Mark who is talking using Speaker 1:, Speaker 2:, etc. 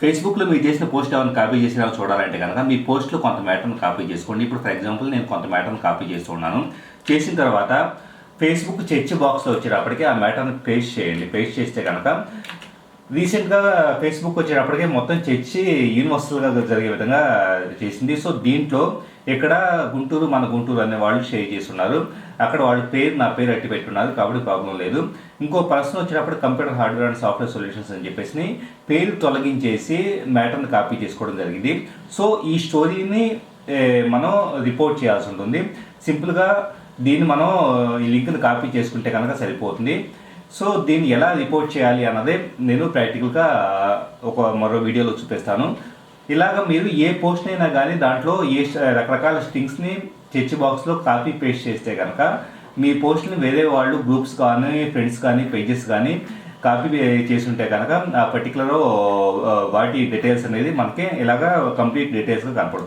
Speaker 1: ఫేస్బుక్లో మీరు చేసిన పోస్ట్ ఏమైనా కాపీ చేసినా చూడాలంటే కనుక మీ పోస్ట్లో కొంత మ్యాటర్ని కాపీ చేసుకోండి. ఇప్పుడు ఫర్ ఎగ్జాంపుల్ నేను కొంత మ్యాటర్ని కాపీ చేస్తున్నాను చేసిన తర్వాత ఫేస్బుక్ చర్చ్ బాక్స్లో వచ్చేటప్పటికి ఆ మ్యాటర్ని పేస్ట్ చేయండి. పేస్ట్ చేస్తే కనుక రీసెంట్గా ఫేస్బుక్ వచ్చేటప్పటికే మొత్తం చర్చి యూనివర్సల్గా జరిగే విధంగా చేసింది. సో దీంట్లో ఇక్కడ గుంటూరు మన గుంటూరు అనే వాళ్ళు షేర్ చేస్తున్నారు. అక్కడ వాళ్ళ పేరు నా పేరు అట్టి పెట్టున్నారు. కాబట్టి ప్రాబ్లం లేదు. ఇంకో పర్సన్ వచ్చేటప్పుడు computer hardware and software solutions అని చెప్పేసి పేరు తొలగించేసి మ్యాటర్ని కాపీ చేసుకోవడం జరిగింది. సో ఈ స్టోరీని మనం రిపోర్ట్ చేయాల్సి ఉంటుంది. సింపుల్గా దీన్ని మనం ఈ లింక్ని కాపీ చేసుకుంటే కనుక సరిపోతుంది. సో దీన్ని ఎలా రిపోర్ట్ చేయాలి అన్నదే నేను ప్రాక్టికల్గా ఒక మరో వీడియోలో చూపిస్తాను. ఇలాగ మీరు ఏ పోస్ట్ అయినా కానీ దాంట్లో ఏ రకరకాల స్టింగ్స్ని చర్చ్ బాక్స్లో కాపీ పేస్ట్ చేస్తే కనుక మీ పోస్ట్ని వేరే వాళ్ళు గ్రూప్స్ కానీ ఫ్రెండ్స్ కానీ పేజెస్ కానీ కాపీ చేసి ఉంటే కనుక ఆ పర్టికులర్ వాటి డీటెయిల్స్ అనేది మనకి ఇలాగ కంప్లీట్ డీటెయిల్స్గా కనపడుతుంది.